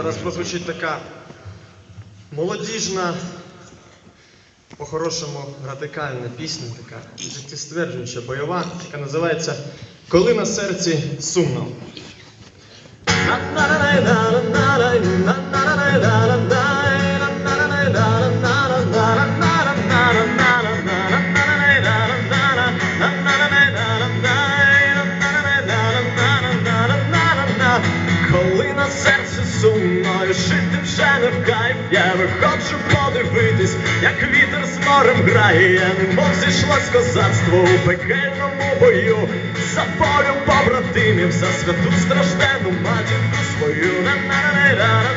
Зараз прозвучить така молодіжна, по-хорошому радикальна пісня, така життєстверджуюча, бойова, яка називається Коли на серці сумно. Серці сумно і жити вже не в кайф, я виходжу подивитись, як вітер з морем грає, я немов зійшлось козацтво у пекельному бою, за полю побратимів, за святу страждену матінку свою. На-на-на-на-на-на-на,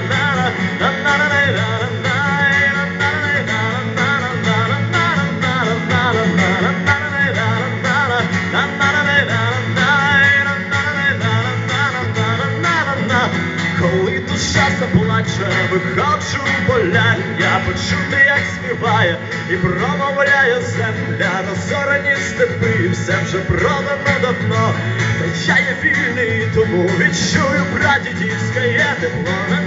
коли плаче, у поля, я почути, як співає і промовляє земля. На зорані степи, все вже продано давно, та я є вільний, тому відчую прадідівське тепло.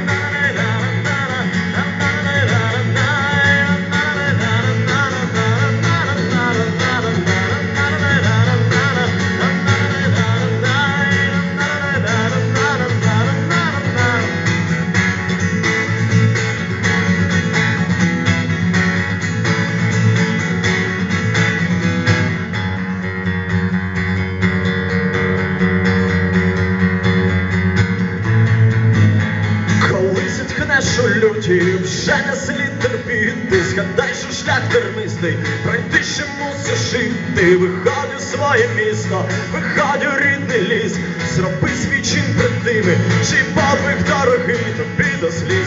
Коли зітхнеш у люті, вже не слід терпіти, згадай, що шлях тернистий, пройти ще мусиш іти, виходь у своє місто, виходь у рідний ліс, зроби свій чин перед тими, чий подвиг дорогий тобі до сліз.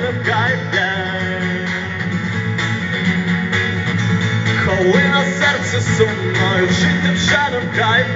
Не Коли на серці сумно, жити вже не в кайф